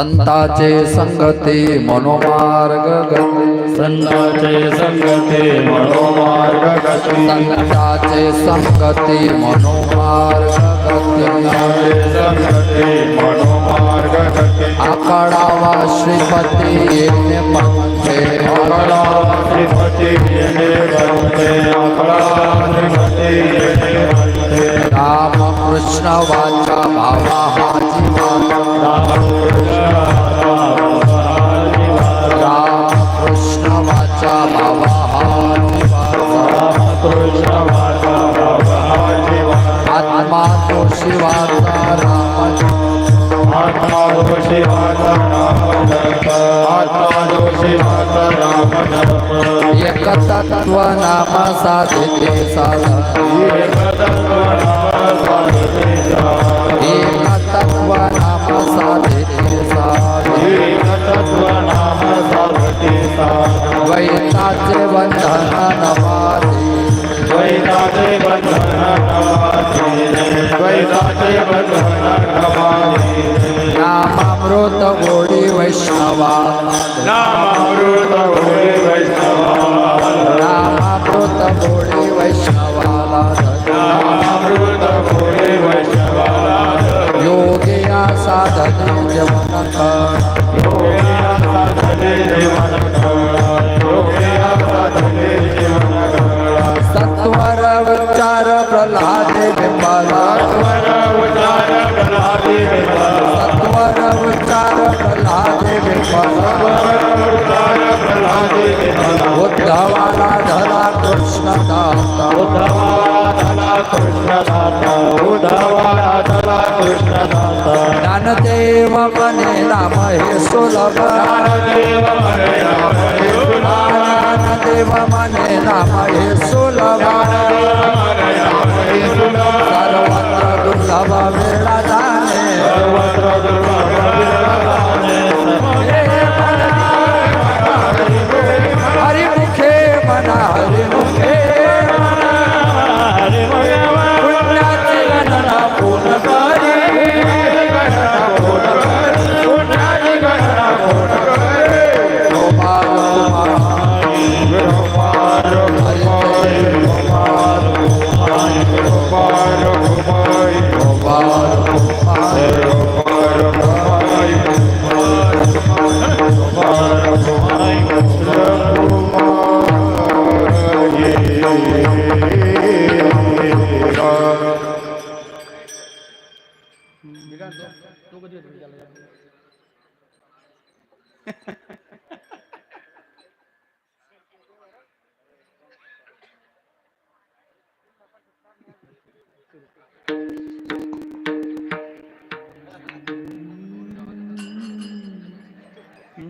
संताचे संगती मनोमार्ग संताचे संगती मनोमार्ग संताचे संगती मनोमार्ग गती. संगती गती आकडावा श्रीपती येणे पंथे आकडा श्रीपती येणे बनते आकडा श्रीपती येणे बनते राम कृष्ण वाचा भावा हा जीवा राम। कृष्ण वाचा भावा हा जीवा आत्मा तो शिवाचा राम आत्मा राम नाम साधिते साधन नाम साधिते साधन बंधन नमाधी वैताचे बंधन नमाधी अमृत गोडी वैष्णवा. नामामृत होय वैष्णवा. नामामृत गोडी वैष्णवाला नामामृत होय वैष्णवाला योगिया साधने जमन प्रल्हादे बिंबाला उचार प्रल्हादी उद्धवाला धरा कृष्ण दाता उद्धवाला ज्ञानदेव मने नाम हे सुलभ ज्ञानदेव मने राम हे सुलभ ज्ञानदेव राम हे सुलभ सर्वत्र दुर्लभ वेळा जाणे सर्वत्र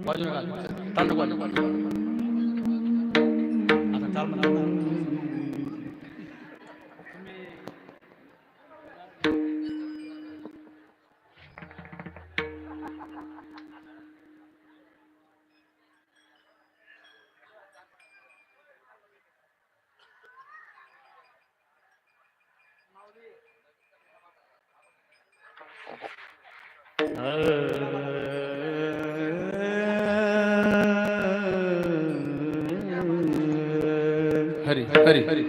맞아요. 다른 거 아니고. हरी हरी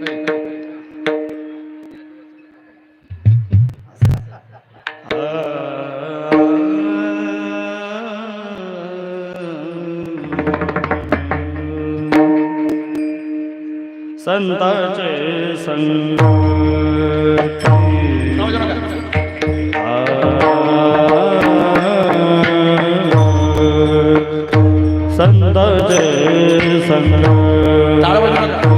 संताचे संग संताचे संग मनोमार्गगती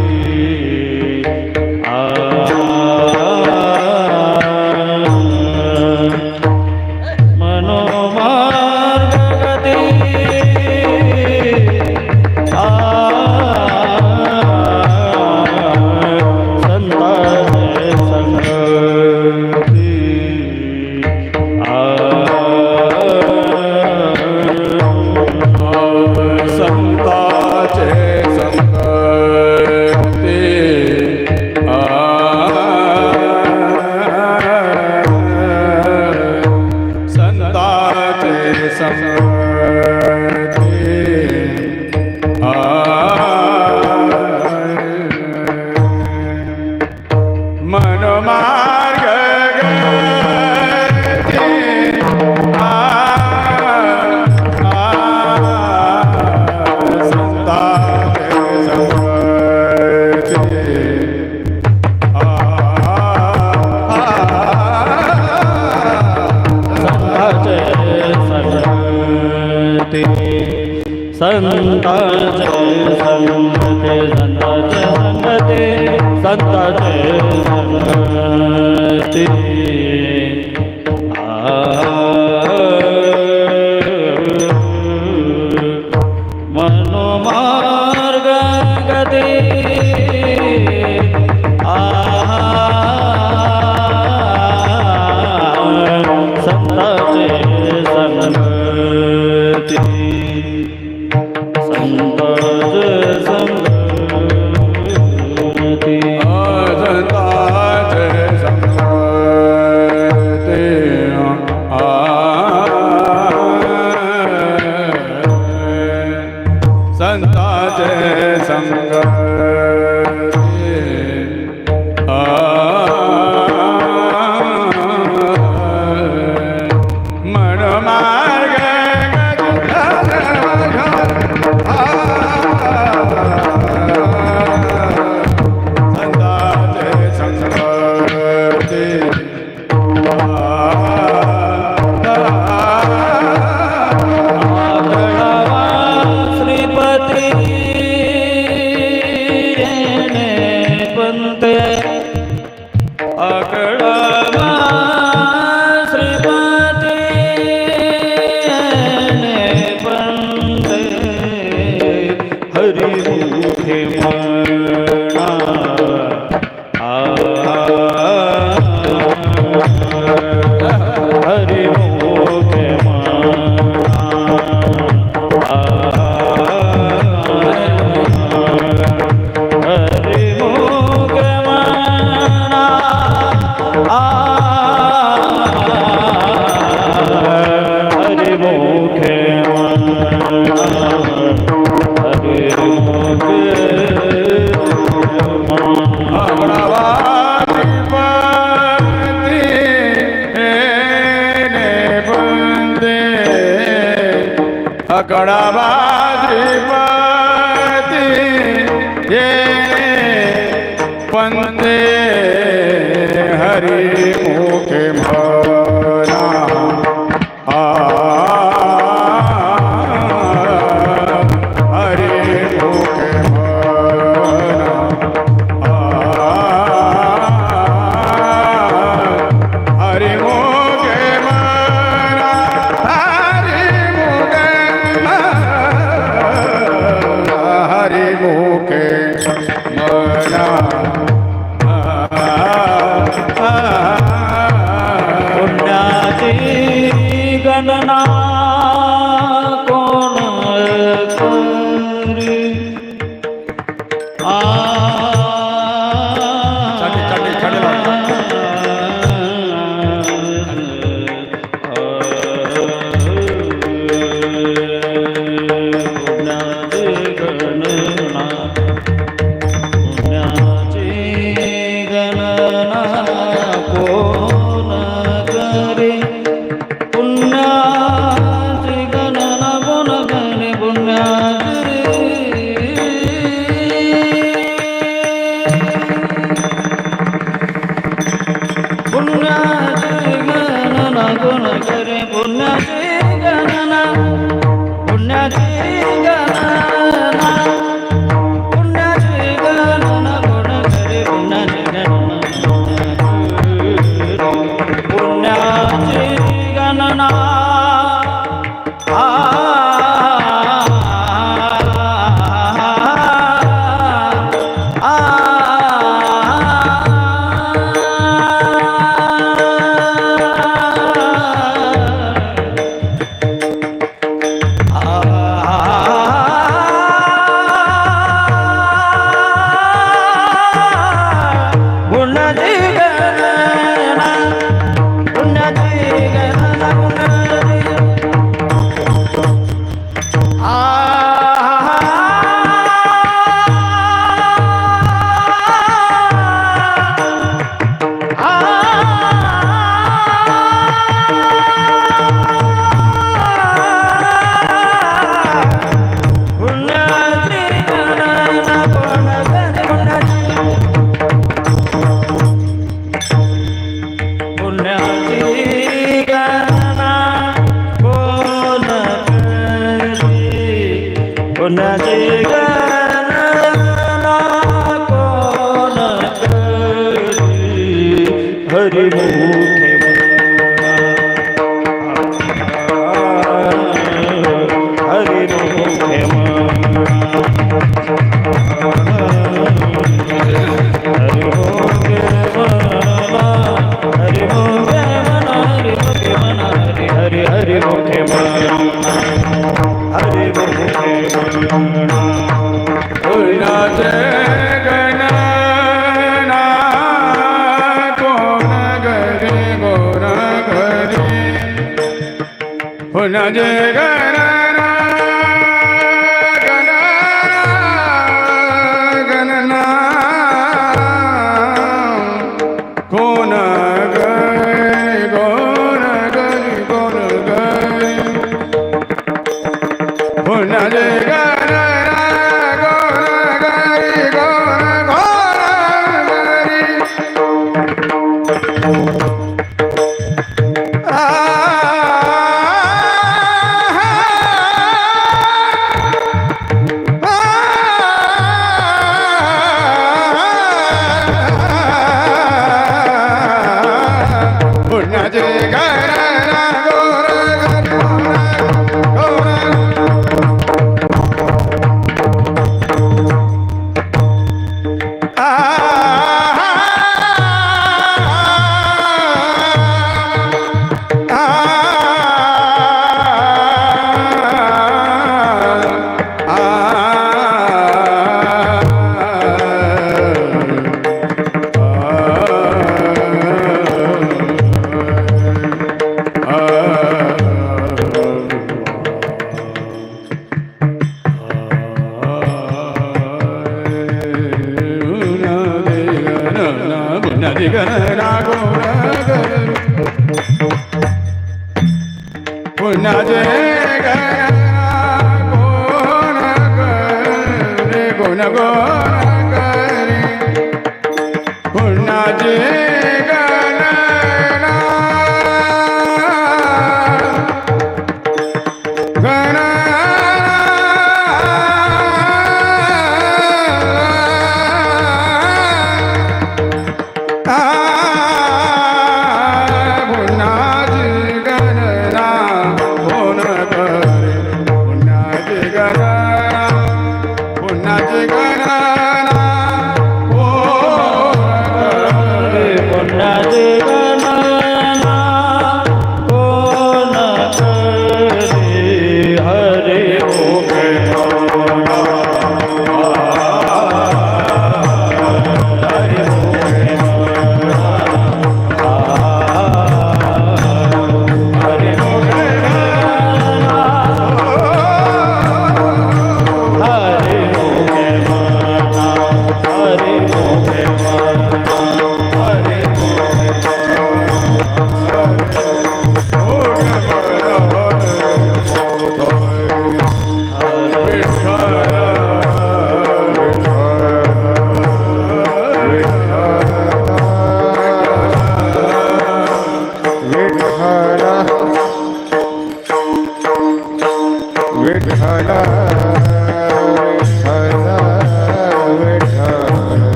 ಆ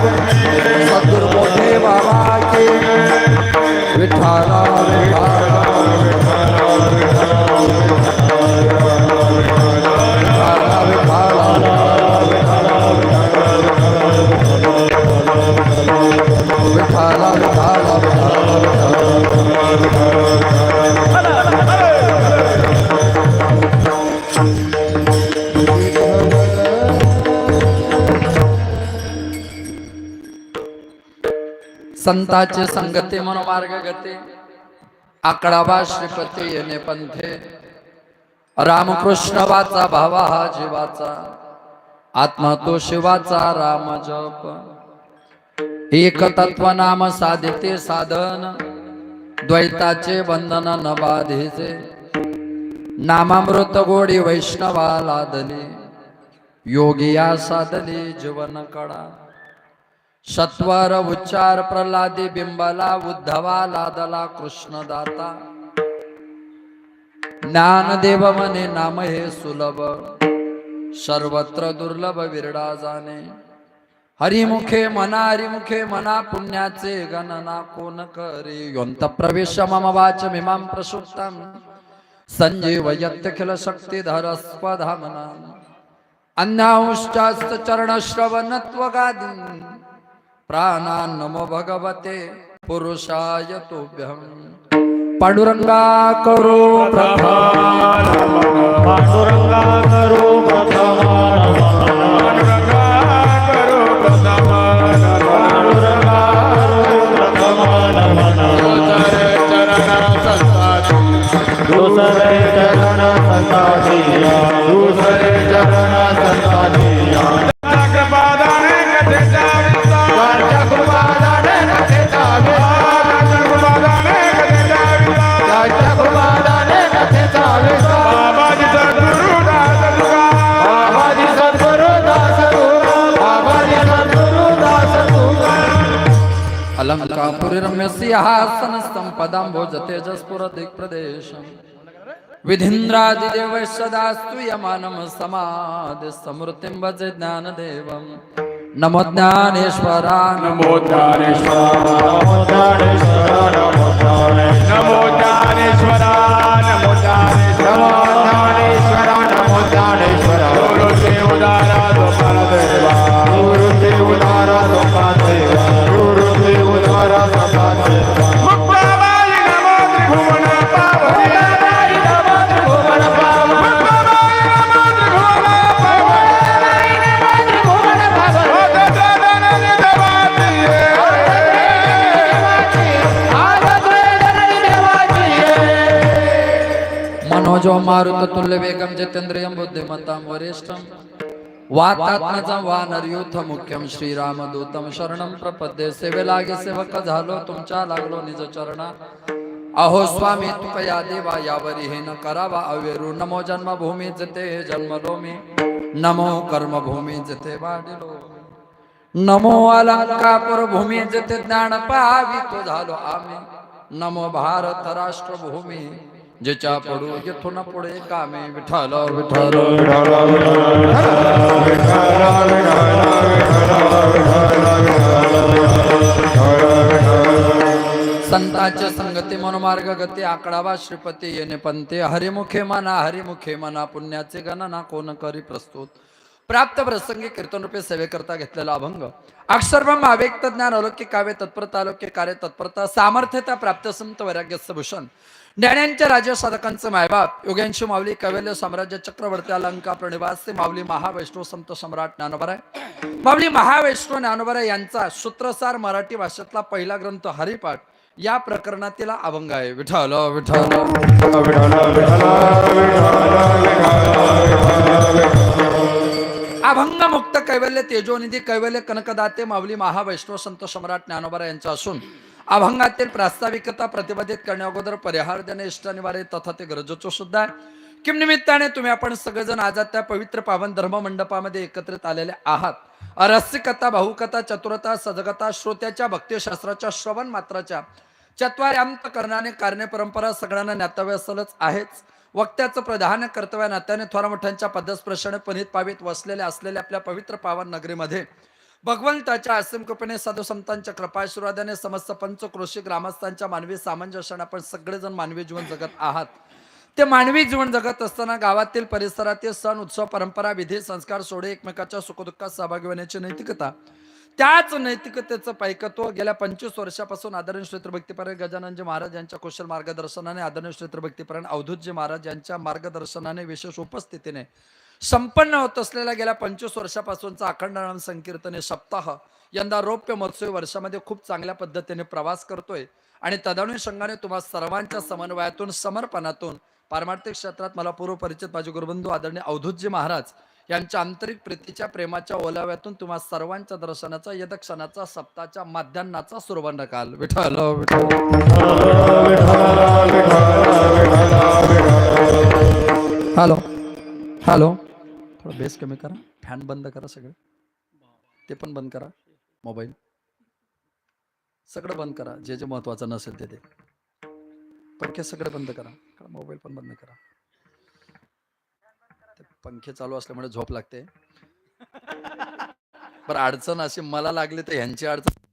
Thank you. संताचे संगती मनोमार्ग गती. आकडावा श्रीपती येणे पंथे. रामकृष्ण वाचा भावा हा जीवाचा. आत्मा तो शिवाचा राम जप. एक तत्व नाम साधिते साधन. द्वैताचे बंधन न बाधेचे नामामृत गोडी वैष्णवा लादली. योगिया साधले जीवन कडा. सत्वर उच्चार प्रल्हादी बिंबला उद्धवा लादला कृष्ण दाता ज्ञानदेव मने नाम हे सुलभ सर्वत्र दुर्लभ विरडा जाणे. हरिमुखे मना हरिमुखे मना पुण्याचे गणना कोण करे? योंत प्रवेश मम वाच मिमाम प्रसुप्तम संजीव यत्यखिल शक्तिधर स्वधामना. अन्याहुश्चास्त चरण श्रवणत्वगादी प्राणा नमो भगवते पुरुषाय तुभ्यं पांडुरंगा करो प्रथम पांडुरंगा करो अलंकापुरी रम्य सिंहासन संपदां भोज तेजस्पुर दिक्प्रदेश विधीन्द्रादिदेव सदास्तु यमानं समाधि समृतिं भज ज्ञानदेवं नमो ज्ञानेश्वरा नमो ज्ञानेश्वरा। नमो ज्ञानेश्वर नमो ज्ञानेश्वर। नमो ज्ञानेश्वरा नमो ज्ञानेश्वरा। नमो ज्ञानेश्वर मनोजो मारुत तुल्य वेगम जितेंद्रियं बुद्धिमतां वरिष्ठं। वातात्मजं वानरयूथ मुख्यम श्रीरामदूतम शरणं प्रपद्ये। सेवे लागे सेवक झालो तुमच्या लागलो निज चरणा। अहो स्वामी, तुकया देवा यावरी हे न करावा अवेरू। नमो जन्मभूमी जिथे जन्मलो मी नमो कर्मभूमी जिथे वाढलो नमो अलंकापुर भूमी जिथे ज्ञान पावी तो झालो। आम्ही नमो भारत राष्ट्रभूमी। जिच्या पडू येथून पुढे कामे विठ्ठल विठ्ठल संतांचे संगती मनोमार्ग गती आकडावा श्रीपती येणे पंते हरिमुखे मना हरिमुखे मना पुण्याचे गणना कोण करी प्रस्तुत. प्राप्त प्रसंगी कीर्तन रूपे सेवेकरता घेतलेला अभंग. अक्षरब्रह्म अव्यक्त ज्ञान अलौकिक काव्य तत्परता अलौकिक कार्य तत्परता सामर्थ्यता प्राप्त संत वैराग्यस्य भूषण. ज्ञानांच्या राज्य मायबाप योग्यांशी माऊली कैवल्य साम्राज्य चक्रवर्ती अलंका प्रणिवासी माऊली महावैष्णव संत सम्राट ज्ञानोबराय. माऊली महावैष्णव ज्ञानोबराय यांचा सूत्रसार मराठी भाषेतला पहिला ग्रंथ हरिपाठ या प्रकरणातील अभंग आहे. विठाल विठाल अभंग मुक्त कैवल्य तेजोनिधी कैवल्य कनकदाते माऊली महावैष्णव संत सम्राट ज्ञानोबरा यांचा असून अभंगातील प्रास्ताविकता प्रतिपादित करण्याअगोदर परिहार देणे इष्ट तथा ते गरजेचं सुद्धा आहे. किम निमित्ताने तुम्ही आपण सगळेजण आज त्या पवित्र पावन धर्म मंडपामध्ये एकत्रित आलेले आहात. रहस्यकथा भाऊकथा चतुरता सजगता श्रोत्याच्या भक्तिशास्त्राच्या श्रवण मात्राच्या चत्वार्यांत करणाने कारणे परंपरा सगळ्यांना ज्ञातव्य असलच आहेच. वक्त्याचं प्रधान कर्तव्य नात्याने थोरा मोठ्यांच्या पदस्पर्शाने पनित पावित वसलेल्या असलेल्या आपल्या पवित्र पावन नगरीमध्ये. भगवंताच्या असीम कृपेने साधू संतांच्या कृपाशीर्वादाने समस्त पंचक्रोशी ग्रामस्थांच्या मानवी सामंजस्याने आपण सगळेजण मानवी जीवन जगत आहात. ते मानवी जीवन जगत असताना गावातील परिसरातील सण उत्सव परंपरा विधी संस्कार सोडे एकमेकाच्या सुखदुःखात सहभागी होण्याची नैतिकता. त्याच नैतिकतेचं पैकत्व गेल्या पंचवीस वर्षापासून आदरणीय श्रीत्र गजाननजी महाराज यांच्या कुशल मार्गदर्शनाने आदरणीय श्रीत्र अवधूतजी महाराज यांच्या मार्गदर्शनाने विशेष उपस्थितीने संपन्न होत असलेल्या गेल्या पंचवीस वर्षापासूनचा अखंड नाम संकीर्तने सप्ताह यंदा रौप्य महोत्सवी वर्षामध्ये खूप चांगल्या पद्धतीने प्रवास करतोय. आणि तदानुषंगाने तुम्हा सर्वांच्या समन्वयातून समर्पणातून पारमार्थिक क्षेत्रात मला पूर्व परिचित माझे गुरुबंधू आदरणीय अवधूतजी महाराज यांच्या आंतरिक प्रीतीच्या प्रेमाच्या ओलाव्यातून तुम्हा सर्वांच्या दर्शनाचा यदक्षणाचा सप्ताच्या माध्यान्नाचा सुरवर्ण काल विठ्ठल. Hello hello. थोडं बेस कमी करा. फॅन बंद करा सगळे. ते पण बंद करा. मोबाईल. सगळं बंद करा. जे जे महत्वाचं नसेल ते ते. पंखे सगळे बंद करा. मोबाईल पण बंद करा. ते पंखे चालू असल्यामुळे झोप लागते. बरं अडचण अशी मला लागली तर ह्यांची अडचण